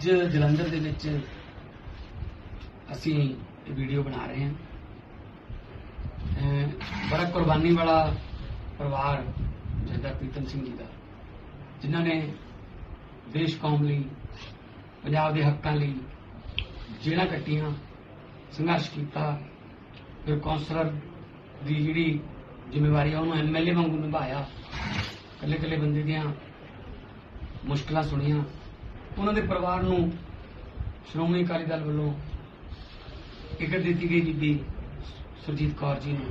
ਅੱਜ ਜਲੰਧਰ ਦੇ ਵਿੱਚ ਅਸੀਂ ਇਹ ਵੀਡੀਓ ਬਣਾ ਰਹੇ ਹਾਂ। ਬੜਾ ਕੁਰਬਾਨੀ ਵਾਲਾ ਪਰਿਵਾਰ ਜੱਦਾ ਪ੍ਰੀਤਮ ਸਿੰਘ ਜੀ ਦਾ, ਜਿਨ੍ਹਾਂ ਨੇ ਦੇਸ਼ ਕੌਮ ਲਈ, ਪੰਜਾਬ ਦੇ ਹੱਕਾਂ ਲਈ ਜੇਲ੍ਹਾਂ ਕੱਟੀਆਂ, ਸੰਘਰਸ਼ ਕੀਤਾ। ਫਿਰ ਕੌਂਸਲਰ ਦੀ ਜਿਹੜੀ ਜ਼ਿੰਮੇਵਾਰੀ ਆ, ਉਹਨੂੰ ਐਮਐਲਏ ਵਾਂਗੂ ਨਿਭਾਇਆ। ਇਕੱਲੇ ਇਕੱਲੇ ਬੰਦੇ ਦੀਆਂ ਮੁਸ਼ਕਲਾਂ ਸੁਣੀਆਂ। ਉਹਨਾਂ ਦੇ ਪਰਿਵਾਰ ਨੂੰ ਸ਼੍ਰੋਮਣੀ ਅਕਾਲੀ ਦਲ ਵੱਲੋਂ ਟਿਕਟ ਦਿੱਤੀ ਗਈ ਬੀਬੀ ਸੁਰਜੀਤ ਕੌਰ ਜੀ ਨੂੰ।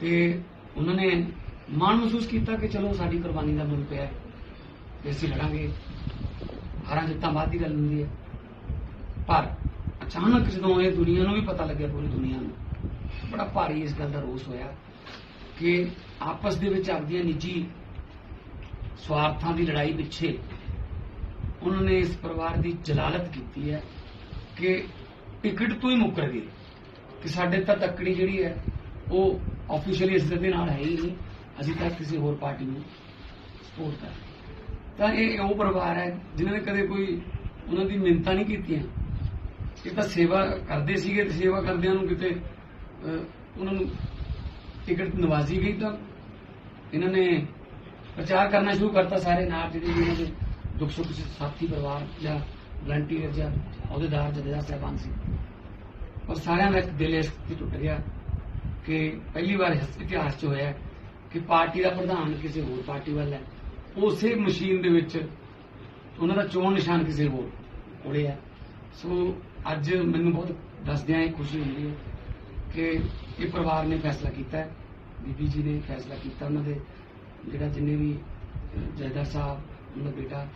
ਤੇ ਉਹਨਾਂ ਨੇ ਮਾਣ ਮਹਿਸੂਸ ਕੀਤਾ ਕਿ ਚਲੋ ਸਾਡੀ ਕੁਰਬਾਨੀ ਦਾ ਮੁੱਲ ਪਿਆ ਹੈ ਅਸੀਂ ਲੜਾਂਗੇ। ਹਾਰਾਂ ਜਿੱਤਾਂ ਬਾਅਦ ਦੀ ਗੱਲ ਹੁੰਦੀ ਹੈ। ਪਰ ਅਚਾਨਕ ਜਦੋਂ ਇਹ ਦੁਨੀਆ ਨੂੰ ਵੀ ਪਤਾ ਲੱਗਿਆ, ਪੂਰੀ ਦੁਨੀਆ ਨੂੰ, ਬੜਾ ਭਾਰੀ ਇਸ ਗੱਲ ਦਾ ਰੋਸ ਹੋਇਆ ਕਿ ਆਪਸ ਦੇ ਵਿੱਚ ਆਪਦੀਆਂ ਨਿੱਜੀ ਸਵਾਰਥਾਂ ਦੀ ਲੜਾਈ ਪਿੱਛੇ ਉਹਨਾਂ ਨੇ ਇਸ ਪਰਿਵਾਰ ਦੀ ਜਲਾਲਤ ਕੀਤੀ ਹੈ ਕਿ ਟਿਕਟ ਤੋਂ ਹੀ ਮੁੱਕਰ ਗਏ ਕਿ ਸਾਡੇ ਤਾਂ ਤੱਕੜੀ ਜਿਹੜੀ ਹੈ, ਉਹ ਆਫੀਸ਼ੀਅਲੀ ਇਸ ਦੇ ਨਾਲ ਹੈ ਹੀ ਨਹੀਂ। ਅਸੀਂ ਤਾਂ ਕਿਸੇ ਹੋਰ ਪਾਰਟੀ ਨੂੰ ਸਪੋਰਟ ਕਰ ਤਾਂ ਇਹ ਉਹ ਪਰਿਵਾਰ ਹੈ ਜਿਨ੍ਹਾਂ ਨੇ ਕਦੇ ਕੋਈ ਉਹਨਾਂ ਦੀ ਮਿੰਤਾ ਨਹੀਂ ਕੀਤੀਆਂ। ਇਹ ਤਾਂ ਸੇਵਾ ਕਰਦੇ ਸੀਗੇ ਤੇ ਸੇਵਾ ਕਰਦਿਆਂ ਨੂੰ ਕਿਤੇ ਉਹਨਾਂ ਨੂੰ ਟਿਕਟ ਨਵਾਜ਼ੀ ਗਈ ਤਾਂ ਇਹਨਾਂ ਨੇ ਪ੍ਰਚਾਰ ਕਰਨਾ ਸ਼ੁਰੂ ਕਰਤਾ ਸਾਰੇ ਨਾਲ ਜਿਹੜੇ ਇਹਨਾਂ ਦੇ ਦੁੱਖ ਸੁੱਖ ਚ ਸਾਥੀ ਪਰਿਵਾਰ ਜਾਂ ਵਲੰਟੀਅਰ ਜਾਂ ਅਹੁਦੇਦਾਰ ਜਥੇਦਾਰ ਸਾਹਿਬਾਨ ਸੀ। ਔਰ ਸਾਰਿਆਂ ਦਾ ਇੱਕ ਦਿਲ ਇਸ ਤੇ ਟੁੱਟ ਗਿਆ ਕਿ ਪਹਿਲੀ ਵਾਰ ਇਤਿਹਾਸ 'ਚ ਹੋਇਆ ਕਿ ਪਾਰਟੀ ਦਾ ਪ੍ਰਧਾਨ ਕਿਸੇ ਹੋਰ ਪਾਰਟੀ ਵੱਲ ਹੈ। ਉਸੇ ਮਸ਼ੀਨ ਦੇ ਵਿੱਚ ਉਹਨਾਂ ਦਾ ਚੋਣ ਨਿਸ਼ਾਨ ਕਿਸੇ ਹੋਰ ਕੋਲੇ ਹੈ। ਸੋ ਅੱਜ ਮੈਨੂੰ ਬਹੁਤ ਦੱਸਦਿਆਂ ਇਹ ਖੁਸ਼ੀ ਹੁੰਦੀ ਹੈ ਕਿ ਇਹ ਪਰਿਵਾਰ ਨੇ ਫੈਸਲਾ ਕੀਤਾ ਹੈ। ਬੀਬੀ ਜੀ ਨੇ ਫੈਸਲਾ ਕੀਤਾ ਉਹਨਾਂ ਦੇ ਜਿਹੜਾ ਜਿੰਨੇ ਵੀ ਅਹ, ਜੈਦਾ ਸਾਹਿਬ ਬੇਟਾ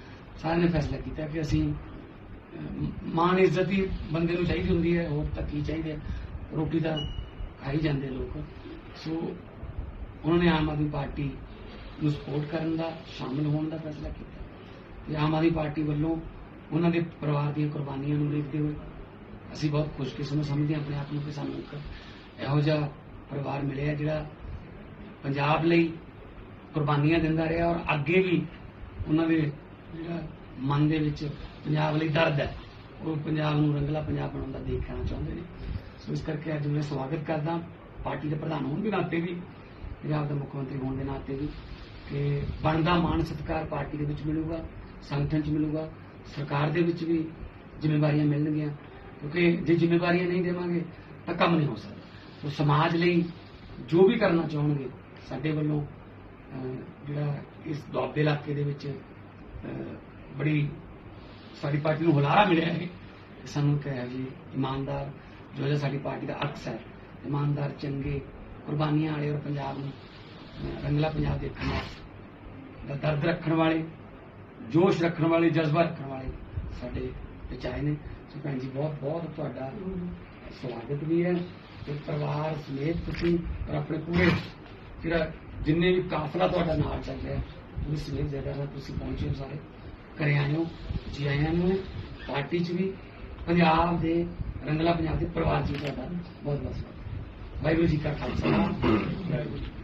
ਸਾਰਿਆਂ ਨੇ ਫੈਸਲਾ ਕੀਤਾ ਕਿ ਅਸੀਂ ਅਹ, ਮਾਣ ਇੱਜ਼ਤ ਹੀ ਬੰਦੇ ਨੂੰ ਚਾਹੀਦੀ ਹੁੰਦੀ ਹੈ ਹੋਰ ਤਾਂ ਕੀ ਚਾਹੀਦਾ ਰੋਟੀ ਤਾਂ ਖਾਈ ਜਾਂਦੇ ਲੋਕ। ਸੋ ਉਹਨਾਂ ਨੇ ਆਮ ਆਦਮੀ ਪਾਰਟੀ ਨੂੰ ਸਪੋਰਟ ਕਰਨ ਦਾ ਸ਼ਾਮਲ ਹੋਣ ਦਾ ਫੈਸਲਾ ਕੀਤਾ। ਤੇ ਆਮ ਆਦਮੀ ਪਾਰਟੀ ਵੱਲੋਂ ਉਹਨਾਂ ਦੇ ਪਰਿਵਾਰ ਦੀਆਂ ਕੁਰਬਾਨੀਆਂ ਨੂੰ ਦੇਖਦੇ ਹੋਏ ਅਸੀਂ ਬਹੁਤ ਖੁਸ਼ਕਿਸਮਤ ਸਮਝਦੇ ਹਾਂ ਆਪਣੇ ਆਪ ਨੂੰ ਕਿ ਸਾਨੂੰ ਇੱਕ ਇਹੋ ਜਿਹਾ ਪਰਿਵਾਰ ਮਿਲਿਆ ਜਿਹੜਾ ਪੰਜਾਬ ਲਈ ਕੁਰਬਾਨੀਆਂ ਦਿੰਦਾ ਰਿਹਾ ਔਰ ਅੱਗੇ ਵੀ ਉਹਨਾਂ ਦੇ ਜਿਹੜਾ ਮਨ ਦੇ ਵਿੱਚ ਪੰਜਾਬ ਲਈ ਦਰਦ ਹੈ, ਉਹ ਪੰਜਾਬ ਨੂੰ ਰੰਗਲਾ ਪੰਜਾਬ ਬਣਾਉਣ ਦਾ ਦੇਖਣਾ ਚਾਹੁੰਦੇ ਨੇ। ਸੋ ਇਸ ਕਰਕੇ ਅੱਜ ਮੈਂ ਸਵਾਗਤ ਕਰਦਾ, ਪਾਰਟੀ ਦੇ ਪ੍ਰਧਾਨ ਹੋਣ ਦੇ ਨਾਤੇ ਵੀ, ਪੰਜਾਬ ਦਾ ਮੁੱਖ ਮੰਤਰੀ ਹੋਣ ਦੇ ਨਾਤੇ ਵੀ, ਕਿ ਬਣਦਾ ਮਾਣ ਸਤਿਕਾਰ ਪਾਰਟੀ ਦੇ ਵਿੱਚ ਮਿਲੂਗਾ, ਸੰਗਠਨ 'ਚ ਮਿਲੂਗਾ, ਸਰਕਾਰ ਦੇ ਵਿੱਚ ਵੀ ਜ਼ਿੰਮੇਵਾਰੀਆਂ ਮਿਲਣਗੀਆਂ, ਕਿਉਂਕਿ ਜੇ ਜ਼ਿੰਮੇਵਾਰੀਆਂ ਨਹੀਂ ਦੇਵਾਂਗੇ ਤਾਂ ਕੰਮ ਨਹੀਂ ਹੋ ਸਕਦਾ। ਸੋ ਸਮਾਜ ਲਈ ਜੋ ਵੀ ਕਰਨਾ ਚਾਹਣਗੇ, ਸਾਡੇ ਵੱਲੋਂ ਜਿਹੜਾ ਇਸ ਦੁਆਬੇ ਇਲਾਕੇ ਦੇ ਵਿੱਚ ਬੜੀ ਸਾਡੀ ਪਾਰਟੀ ਨੂੰ ਹੁਲਾਰਾ ਮਿਲਿਆ ਹੈ। ਸਾਨੂੰ ਕਿਹਾ ਜੀ ਇਮਾਨਦਾਰ, ਜੋ ਹੈ ਸਾਡੀ ਪਾਰਟੀ ਦਾ ਅਕਸ ਹੈ, ਇਮਾਨਦਾਰ, ਚੰਗੇ, ਕੁਰਬਾਨੀਆਂ ਵਾਲੇ ਔਰ ਪੰਜਾਬ ਨੂੰ ਰੰਗਲਾ ਪੰਜਾਬ ਦੇਖਣ ਦਾ ਦਰਦ ਰੱਖਣ ਵਾਲੇ, ਜੋਸ਼ ਰੱਖਣ ਵਾਲੇ, ਜਜ਼ਬਾ ਰੱਖਣ ਵਾਲੇ ਸਾਡੇ ਵਿੱਚ ਆਏ ਨੇ। ਸੋ ਭੈਣ ਜੀ, ਬਹੁਤ ਬਹੁਤ ਤੁਹਾਡਾ ਸਵਾਗਤ ਵੀ ਹੈ। ਤੇ ਪਰਿਵਾਰ ਸਮੇਤ ਤੁਸੀਂ ਔਰ ਆਪਣੇ ਪੂਰੇ ਜਿਹੜਾ ਜਿੰਨੇ ਵੀ ਕਾਫਲਾ ਤੁਹਾਡਾ ਨਾਲ ਚੱਲ ਰਿਹਾ ਉਹ ਸਮੇਤ ਜਗ੍ਹਾ ਦਾ ਤੁਸੀਂ ਪਹੁੰਚੇ ਹੋ ਸਾਰੇ। ਘਰੇ ਆਏ ਹੋ ਜੀ ਆਇਆਂ ਨੂੰ, ਪਾਰਟੀ 'ਚ ਵੀ, ਪੰਜਾਬ ਦੇ, ਰੰਗਲਾ ਪੰਜਾਬ ਦੇ ਪਰਿਵਾਰ 'ਚ ਵੀ ਤੁਹਾਡਾ ਬਹੁਤ ਬਹੁਤ ਸਵਾਗਤ। ਵਾਹਿਗੁਰੂ ਜੀ ਕਾ ਖਾਲਸਾ।